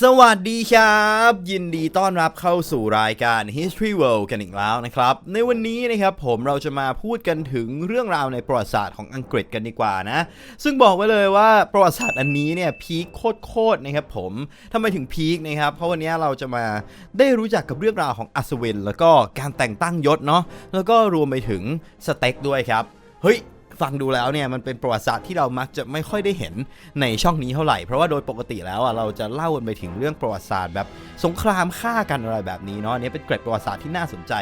สวัสดีครับ ยินดีต้อนรับเข้าสู่รายการ History World กันอีกแล้วนะครับ ในวันนี้นะครับผมเราจะมาพูดกันถึงเรื่องราวในประวัติศาสตร์ของอังกฤษกันดีกว่านะ ซึ่งบอกไว้เลยว่าประวัติศาสตร์อันนี้เนี่ยพีคโคตรๆนะครับผมทำไมถึงพีคนะครับ เพราะวันนี้เราจะมาได้รู้จักกับเรื่องราวของอัศวิน แล้วก็การแต่งตั้งยศเนาะแล้วก็รวมไปถึงสเต็กด้วยครับเฮ้ย ฟังดูแล้วเนี่ยมันเป็นประวัติศาสตร์ที่เรามักจะไม่ค่อยได้เห็นในช่องนี้เท่าไหร่ เพราะว่าโดยปกติแล้วอะเราจะเล่ากันไปถึงเรื่องประวัติศาสตร์แบบสงครามฆ่ากันอะไรแบบนี้เนาะอันนี้เป็นเกร็ดประวัติศาสตร์ที่น่าสนใจ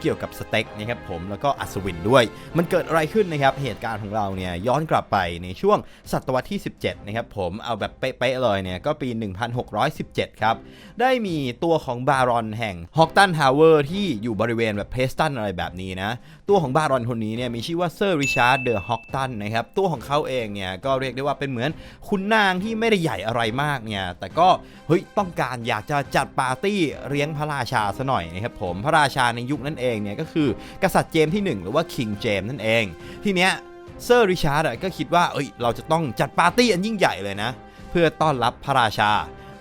เกี่ยวกับสเต็กนะครับผมแล้วก็อัศวินด้วย มันเกิดอะไรขึ้นนะครับเหตุการณ์ของเราเนี่ยย้อนกลับไปในช่วงศตวรรษที่ 17นะครับผมเอาแบบเป๊ะๆเลยเนี่ยก็ปี 1617 ครับได้มีตัวของบารอนแห่งฮอกตันฮาวเวอร์ที่อยู่บริเวณแบบเพสตันอะไรแบบนี้นะตัวของบารอนคนนี้เนี่ยมีชื่อว่าเซอร์ริชาร์ดเดอะฮอกตันนะครับตัวของเขาเองเนี่ยก็เรียกได้ว่าเป็นเหมือนคุณนางที่ไม่ได้ใหญ่อะไรมากเนี่ยแต่ก็เฮ้ยต้องการอยากจะจัดปาร์ตี้เลี้ยงพระราชาซะหน่อยนะครับผมพระราชาในยุคนั้นเองเนี่ยก็คือกษัตริย์เจมส์ที่ 1 หรือว่าคิงเจมส์นั่นเองทีเนี้ยเซอร์ริชาร์ดก็คิดว่าเอ้ยเราจะต้องจัดปาร์ตี้อันยิ่งใหญ่เลยนะ เพื่อต้อนรับพระราชา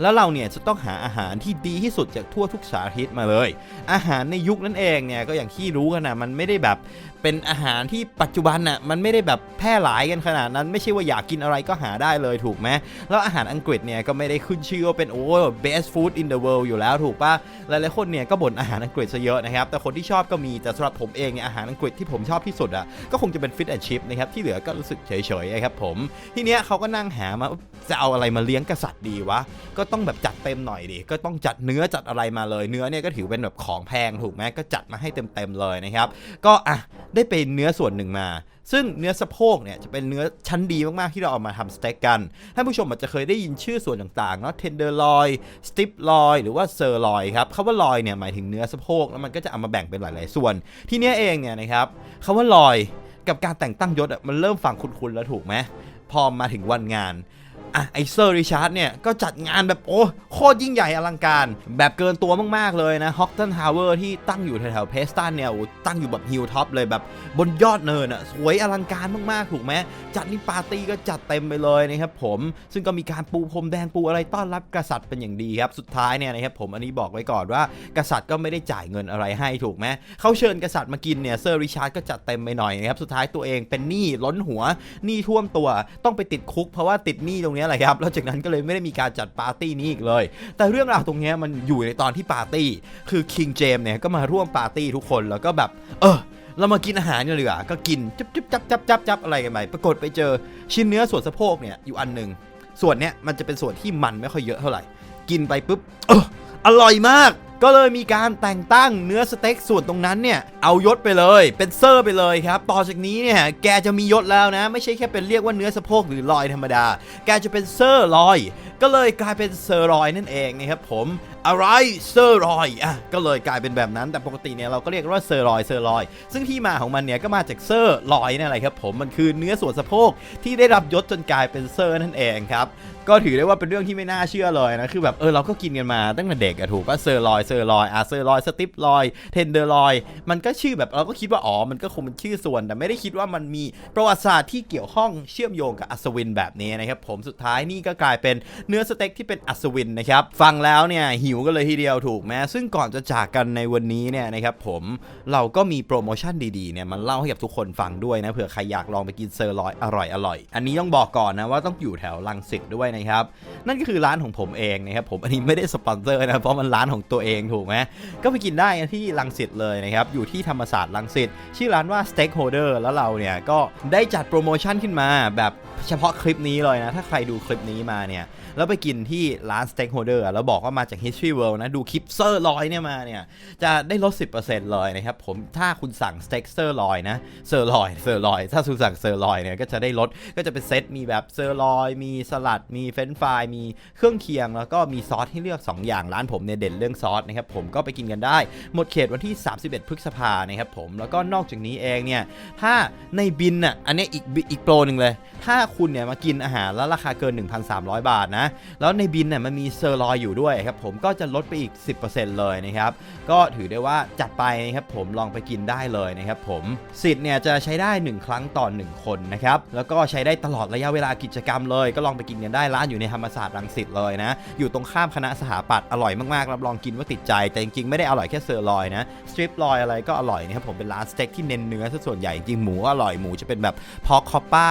แล้วเราเนี่ยจะต้องหาอาหารที่ดีที่สุดจากทั่วทุกสารทิศมาเลย อาหารในยุคนั้นเองเนี่ยก็อย่างที่รู้กันนะมันไม่ได้แบบเป็นอาหารที่ปัจจุบันน่ะมันไม่ได้แบบแพร่หลายกันขนาดนั้น ไม่ใช่ว่าอยากกินอะไรก็หาได้เลยถูกไหมแล้วอาหารอังกฤษเนี่ยก็ไม่ได้ขึ้นชื่อว่าเป็นโอ้ best food in the world อยู่แล้วถูกปะหลายๆคนเนี่ยก็บ่นอาหารอังกฤษซะเยอะนะครับแต่คนที่ชอบก็มีแต่สำหรับผมเองเนี่ยอาหารอังกฤษที่ผมชอบที่สุดอะก็คงจะเป็น fish and chip นะครับที่เหลือก็รู้สึกเฉยๆนะครับผมทีเนี้ยเขาก็นั่งหามาจะเอาอะไรมาเลี้ยงกษัตริย์ดีวะก็ต้องแบบจัดเต็มหน่อยดิก็ต้องจัดเนื้อจัดอะไรมาเลยเนื้อเนี่ยก็ถือเป็นแบบของแพงถูกไหมก็จัดมาให้เต็มๆเลยนะครับก็อะได้เป็นเนื้อส่วนหนึ่งมา ซึ่งเนื้อสะโพกเนี่ยจะเป็นเนื้อชั้นดีมาก ๆ ที่เราเอามาทำสเต็กกันท่านผู้ชมอาจจะเคยได้ยินชื่อส่วนต่างๆเนาะเทนเดอร์ลอยสติปลอยหรือว่าเซอร์ลอยครับคำว่าลอยเนี่ยหมายถึงเนื้อสะโพกแล้วมันก็จะเอามาแบ่งเป็นหลาย ๆ ส่วน ที่เนี้ยเองเนี่ยนะครับคำว่าลอยกับการแต่งตั้งยศอะมันเริ่มฟังคุ้นๆแล้วถูกไหมพอมาถึงวันงาน อะไอเซอร์ริชาร์ดเนี่ยก็จัดงานแบบโอ้โคตรยิ่งใหญ่อลังการ แบบเกินตัวมากๆเลยนะฮอกตันฮาวเวอร์ที่ตั้งอยู่แถวๆเพสตันเนี่ยโอ้ตั้งอยู่แบบฮิลท็อปเลยแบบบนยอดเนินอะสวยอลังการมากๆ ถูกไหมจัดนี่ปาร์ตี้ก็จัดเต็มไปเลยนะครับผมซึ่งก็มีการปูพรมแดงปูอะไรต้อนรับกษัตริย์เป็นอย่างดีครับสุดท้ายเนี่ยนะครับผมอันนี้บอกไว้ก่อนว่ากษัตริย์ก็ไม่ได้จ่ายเงินอะไรให้ถูกไหมเขาเชิญกษัตริย์มากินเนี่ยเซอร์ริชาร์ดก็จัดเต็มไปหน่อยนะครับสุดท้ายตัวเองเป็นหนี้ล้นหัวหนี้ท่วมตัวต้องไปติดคุกเพราะว่าติดหนี้ตรงนี้แหละครับแล้วจากนั้นก็เลยไม่ได้มีการจัดปาร์ตี้นี้อีกเลย แต่เรื่องราวตรงนี้มันอยู่ในตอนที่ปาร์ตี้ คือคิงเจมเนี่ยก็มาร่วมปาร์ตี้ทุกคนแล้วก็แบบ เออเรามากินอาหารกันเลยอะก็กินจับจับจับจับจับจับอะไรกันไปปรากฏไปเจอชิ้นเนื้อส่วนสะโพกเนี่ยอยู่อันหนึ่งส่วนเนี้ยมันจะเป็นส่วนที่มันไม่ค่อยเยอะเท่าไหร่ กินไปปุ๊บเอออร่อยมาก ก็เลยมีการแต่งตั้งเนื้อสเต็กส่วนตรงนั้นเนี่ยเอายศไปเลย เป็นเซอร์ไปเลยครับต่อจากนี้เนี่ยแกจะมียศแล้วนะ ไม่ใช่แค่เป็นเรียกว่าเนื้อสะโพกหรือลอยธรรมดา แกจะเป็นเซอร์ลอย ก็เลยกลายเป็นเซอร์ลอยนั่นเองนะครับผมอะไรเซอร์ลอยอะก็เลยกลายเป็นแบบนั้นแต่ปกติเนี่ยเราก็เรียกว่าเซอร์ลอยเซอร์ลอย ซึ่งที่มาของมันเนี่ยก็มาจากเซอร์ลอยนั่นแหละครับผมมันคือเนื้อส่วนสะโพกที่ได้รับยศจนกลายเป็นเซอร์นั่นเองครับก็ถือได้ว่าเป็นเรื่องที่ไม่น่าเชื่อเลยนะคือแบบเออเราก็กินกันมาตั้งแต่เด็กอะถูกป่ะเซอร์ลอยเซอร์ลอยอะเซอร์ลอยสติปลอยเทนเดอร์ลอยมันก็ชื่อแบบเราก็คิดว่าอ๋อมันก็คงเป็นชื่อส่วนแต่ไม่ได้คิดว่ามันมีประวัติศาสตร์ที่เกี่ยวข้องเชื่อมโยงกับอัศวินแบบนี้นะครับผมสุดท้ายนี่ก็กลายเป็นเนื้อสเต็กที่เป็นอัศวินนะครับ ฟังแล้วเนี่ยหิวกันเลยทีเดียวถูกไหมซึ่งก่อนจะจากกันในวันนี้เนี่ยนะครับผมเราก็มีโปรโมชั่นดีๆเนี่ยมันเล่าให้กับทุกคนฟังด้วยนะเผื่อใครอยากลองไปกินเซอร์ลอยอร่อยๆอันนี้ต้องบอกก่อนนะว่าต้องอยู่แถวลังสิตด้วยนะครับ นั่นก็คือร้านของผมเองนะครับผมอันนี้ไม่ได้สปอนเซอร์นะเพราะมันร้านของตัวเองถูกไหมก็ไปกินได้ที่ลังสิตเลยนะครับอยู่ที่ธรรมศาสตร์ลังสิตชื่อร้านว่า Stakeholder แล้วเราเนี่ยก็ได้จัดโปรโมชั่นขึ้นมาแบบเฉพาะคลิปนี้เลยนะ ถ้าใครดูคลิปนี้มาเนี่ยแล้วไปกินที่ร้าน Stakeholder อะแล้วบอกว่ามาจาก History World นะ ดูคลิปเซอร์ลอยเนี่ยมาเนี่ย จะได้ลด 10%เลยนะครับผมถ้าคุณสั่งสเต็กเซอร์ลอยนะเซอร์ลอยเซอร์ลอยถ้าคุณสั่งเซอร์ลอยเนี่ยก็จะได้ลดก็จะเป็นเซตมีแบบเซอร์ลอย มีสลัดมีเฟรนช์ฟรายมีเครื่องเคียง แล้วก็มีซอสให้เลือก 2 อย่างร้านผมเนี่ยเด่นเรื่องซอสนะครับผมก็ไปกินกันได้ หมดเขตวันที่ 31 พฤษภานะครับผมแล้วก็นอกจากนี้เองเนี่ยถ้าในบินอะอันนี้อีกอีกโปรหนึ่งเลย ถ้าคุณเนี่ยมากินอาหารแล้วราคาเกิน 1,300 บาทนะแล้วในบินเนี่ยมันมีเซอร์ลอยอยู่ด้วยครับผมก็จะลดไปอีก 10%เลยนะครับก็ถือได้ว่าจัดไปนะครับผมลองไปกินได้เลยนะครับผมสิทธิ์เนี่ยจะใช้ได้ 1 ครั้งต่อ 1 คนนะครับแล้วก็ใช้ได้ตลอดระยะเวลากิจกรรมเลย ก็ลองไปกินกันได้ร้านอยู่ในธรรมศาสตร์รังสิตเลยนะอยู่ตรงข้ามคณะสถาปัตย์อร่อยมากๆรับรองกินว่าติดใจ แต่จริงๆไม่ได้อร่อยแค่เซอร์ลอยนะสตริปลอยอะไรก็อร่อยนะครับผมเป็นร้านสเต็กที่เน้นเนื้อซะส่วนใหญ่จริงหมูก็อร่อยหมูจะเป็นแบบพอคอปป้า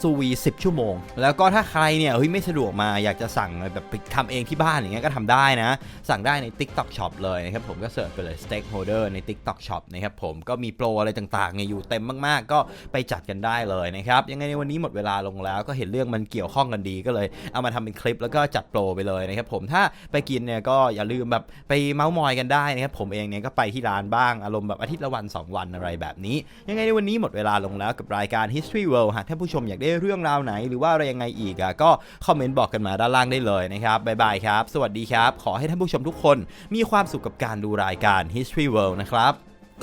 ซูวี10 ชั่วโมง แล้วก็ถ้าใครเนี่ยเฮ้ยไม่สะดวกมาอยากจะสั่งแบบทำเองที่บ้านอย่างเงี้ยก็ทำได้นะ สั่งได้ใน TikTok Shop เลยนะครับผมก็เสิร์ชไปเลย Stakeholder ใน TikTok Shop นะครับผมก็มีโปรอะไรต่างๆเนี่ยอยู่เต็มมากๆ ก็ไปจัดกันได้เลยนะครับยังไงในวันนี้หมดเวลาลงแล้ว ก็เห็นเรื่องมันเกี่ยวข้องกันดีก็เลย เอามาทำเป็นคลิปแล้วก็จัดโปรไปเลยนะครับผมถ้าไปกินเนี่ยก็อย่าลืมแบบไปเมาส์มอยกันได้นะครับผมเองเนี่ยก็ไปที่ร้านบ้างอารมณ์แบบอาทิตย์ละวัน 2 วันอะไรแบบนี้ ยังไงในวันนี้หมดเวลาลงแล้วกับรายการ History World หากท่านผู้ชมอยากได้เรื่องราวไหน หรือว่าอะไรยังไงอีกอะก็คอมเมนต์บอกกันมาด้านล่างได้เลยนะครับบ๊ายบายครับ สวัสดีครับ ขอให้ท่านผู้ชมทุกคนมีความสุขกับการดูรายการ History World นะครับ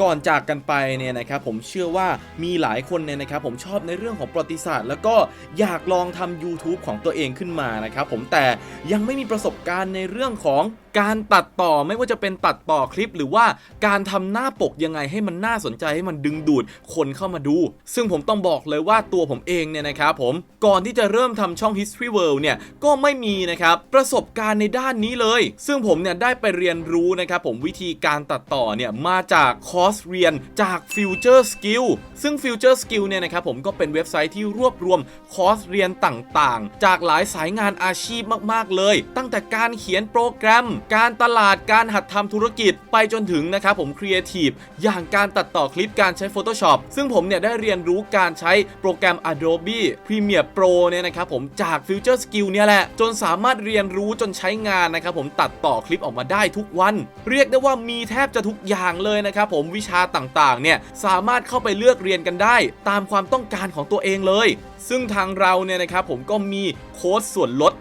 ก่อนจากกันไปเนี่ยนะครับผมเชื่อว่ามีหลายคนเนี่ยนะครับผมชอบในเรื่องของประวัติศาสตร์ แล้วก็อยากลองทำ YouTube ของตัวเองขึ้นมานะครับผมแต่ยังไม่มีประสบการณ์ในเรื่องของการตัดต่อไม่ว่าจะเป็นตัดต่อคลิป หรือว่าการทำหน้าปกยังไงให้มันน่าสนใจให้มันดึงดูดคนเข้ามาดู ซึ่งผมต้องบอกเลยว่าตัวผมเองเนี่ยนะครับผมก่อนที่จะเริ่มทำช่อง History World เนี่ยก็ไม่มีนะครับประสบการณ์ในด้านนี้เลย ซึ่งผมเนี่ยได้ไปเรียนรู้นะครับผมวิธีการตัดต่อเนี่ยมาจากคอร์สเรียนจาก Future Skill ซึ่ง Future Skill เนี่ยนะครับผมก็เป็นเว็บไซต์ที่รวบรวมคอร์สเรียนต่างๆ จากหลายสายงานอาชีพมากๆเลย ตั้งแต่การเขียนโปรแกรมการตลาดการหัดทำธุรกิจไปจนถึงนะครับผมครีเอทีฟอย่างการตัดต่อคลิปการใช้ Photoshop ซึ่งผมเนี่ยได้เรียนรู้การใช้โปรแกรม Adobe Premiere Pro เนี่ยนะครับผมจาก Future Skill เนี่ยแหละ จนสามารถเรียนรู้จนใช้งานนะครับผมตัดต่อคลิปออกมาได้ทุกวัน เรียกได้ว่ามีแทบจะทุกอย่างเลยนะครับผมวิชาต่างๆเนี่ยสามารถเข้าไปเลือกเรียนกันได้ ตามความต้องการของตัวเองเลย ซึ่งทางเราเนี่ยนะครับผมก็มีโค้ดส่วนลด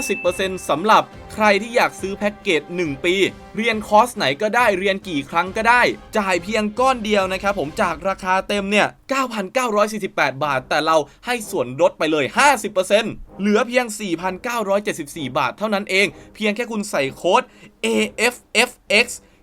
50%สำหรับใครที่อยากซื้อแพ็กเกจ 1 ปี เรียนคอร์สไหนก็ได้เรียนกี่ครั้งก็ได้ จ่ายเพียงก้อนเดียวนะครับผมจากราคาเต็มเนี่ย 9,948 บาท แต่เราให้ส่วนลดไปเลย 50%เหลือเพียง 4,974 บาทเท่านั้นเอง เพียงแค่คุณใส่โค้ด AFFX